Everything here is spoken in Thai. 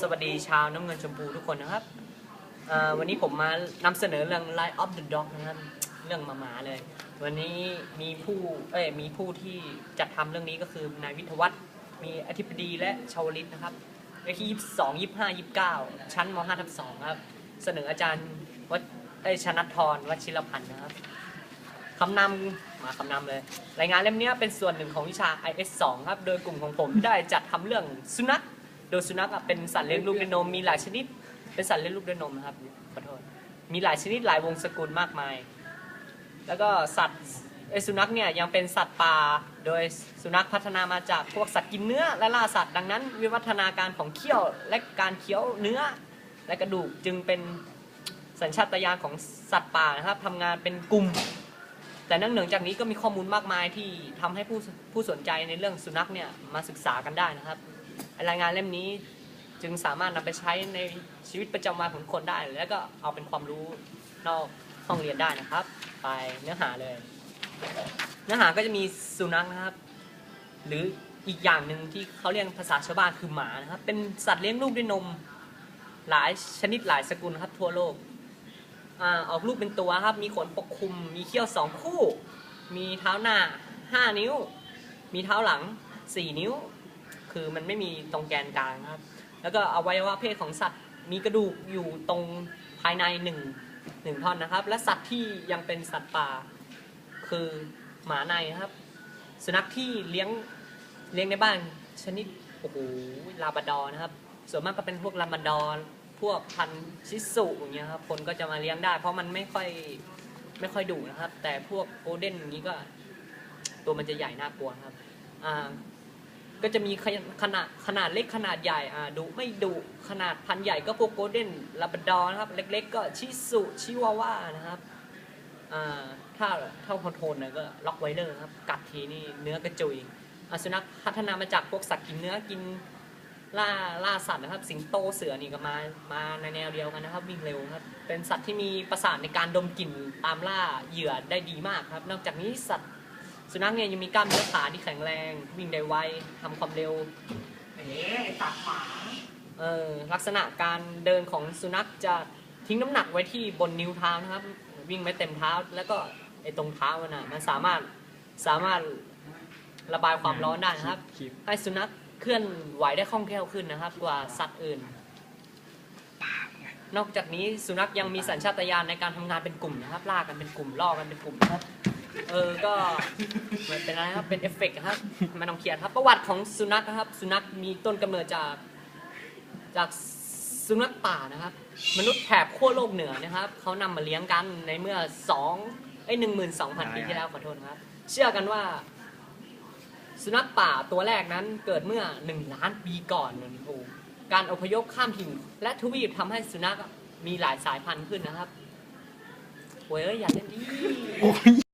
สวัสดีชาวน้ำเงินชมพูทุกคนนะครับ วันนี้ผมมานำเสนอเรื่อง Light of the Dog นะครับ เรื่องหมาหมาๆเลย วันนี้มีผู้ เอ้ย มีผู้ที่จัดทำเรื่องนี้ก็คือนายวิทวัฒน์มีอธิบดีและชาวลิตนะครับเลขที่ยี่สองยี่ห้ายี่เก้าชั้นมห้าทับสองครับ เสนออาจารย์วัชเอ้ยชนัทธรวชิรพันธ์นะครับคำนำมาคำนำเลย รายงานเล่มนี้เป็นส่วนหนึ่งของวิชา IS 2 ครับ โดยกลุ่มของผมได้จัดทำเรื่องสุนัข โดยสุนัขเป็นสัตว์เลี้ยงลูกด้วยนมมีหลายชนิด เป็นสัตว์เลี้ยงลูกด้วยนมนะครับขอโทษมีหลายชนิดหลายวงศกุลมากมาย แล้วก็สัตว์สุนัขเนี่ยยังเป็นสัตว์ป่าโดยสุนัขพัฒนามาจากพวกสัตว์กินเนื้อและล่าสัตว์ดังนั้น วิวัฒนาการของเขี้ยวและการเคี้ยวเนื้อ และกระดูกจึงเป็นสัญชาตญาณของสัตว์ป่านะครับทำงานเป็นกลุ่ม แต่เนื่องเหนือจากนี้ก็มีข้อมูลมากมายที่ทำให้ผู้ผู้สนใจในเรื่องสุนัขเนี่ยมาศึกษากันได้นะครับ รายงานเล่มนี้จึงสามารถนำไปใช้ในชีวิตประจำวันของคนได้ แล้วก็เอาเป็นความรู้นอกห้องเรียนได้นะครับ ไปเนื้อหาเลย เนื้อหาก็จะมีสุนัขนะครับ หรืออีกอย่างหนึ่งที่เขาเรียกภาษาชาวบ้านคือหมานะครับ เป็นสัตว์เลี้ยงลูกด้วยนม หลายชนิดหลายสกุลครับทั่วโลกอออกลูกเป็นตัวครับ มีขนปกคลุม มีเขี้ยวสองคู่ มีเท้าหน้าห้านิ้ว มีเท้าหลังสี่นิ้ว คือมันไม่มีตรงแกนกลางครับ แล้วก็อวัยวะเพศของสัตว์มีกระดูกอยู่ตรงภายในหนึ่งหนึ่งท่อนนะครับ และสัตว์ที่ยังเป็นสัตว์ป่า คือหมาในครับ สุนัขที่เลี้ยงเลี้ยงในบ้านชนิดโอ้โหลาบาดอนะครับ ส่วนมากก็เป็นพวกลาบาดอร์พวกพันชิสุอย่างเงี้ยครับคนก็จะมาเลี้ยงได้ เพราะมันไม่ค่อยไม่ค่อยดุนะครับ แต่พวกโกลเด้นอย่างนี้ก็ ตัวมันจะใหญ่น่ากลัวครับอ่า ก็จะมีขนาดขนาดเล็กขนาดใหญ่อ่าดุไม่ดุขนาดพันใหญ่ก็พวกโกลเด้นลาบดอนะครับ เล็กๆก็ชิสุชิวาว่านะครับอ่าถ้าถ้าโทนๆหน่อยก็ล็อกไวเลอร์ครับกัดทีนี่เนื้อกระจุยอสุนัขพัฒนามาจากพวกสัตว์กินเนื้อกินล่าล่าสัตว์นะครับ สิงโตเสือนี่ก็มามาในแนวเดียวกันนะครับ วิ่งเร็วครับ เป็นสัตว์ที่มีประสาทในการดมกลิ่นตามล่าเหยื่อได้ดีมากครับ นอกจากนี้สัตว์ สุนัขเนี่ยยังมีกล้ามเนื้อขาที่แข็งแรง วิ่งได้ไวทำความเร็ว เอ๊ะไอ้ตัดหมาเออลักษณะการเดินของสุนัขจะทิ้งน้ำหนักไว้ที่บนนิ้วเท้านะครับ วิ่งไม่เต็มเท้าแล้วก็ไอ้ตรงเท้ามันอะมันสามารถสามารถระบายความร้อนได้นะครับให้สุนัขเคลื่อนไหวได้คล่องแคล่วขึ้นนะครับ กว่าสัตว์อื่น นอกจากนี้สุนัขยังมีสัญชาตญาณในการทำงานเป็นกลุ่มนะครับล่ากันเป็นกลุ่มล่อกันเป็นกลุ่มนะครับ เออ ก็เหมือนเป็นอะไรครับ เป็นเอฟเฟกต์ครับม่ต้องเครียดครับ ประวัติของสุนัขนะครับ สุนัขมีต้นกำเนิดจาก จากสุนัขป่านะครับ มนุษย์แถบขั้วโลกเหนือนะครับ เขานำมาเลี้ยงกันในเมื่อสองไอ้หนึ่งหมื่นสองพันปีที่แล้วขอโทษครับ เชื่อกันว่า สุนัขป่าตัวแรกนั้นเกิดเมื่อหนึ่งล้านปีก่อนนนโอ้การอพยพข้ามถิ่นและทวีปทำให้สุนัขมีหลายสายพันธุ์ขึ้นนะครับโว้ยเอ้ยอย่าเล่นดิ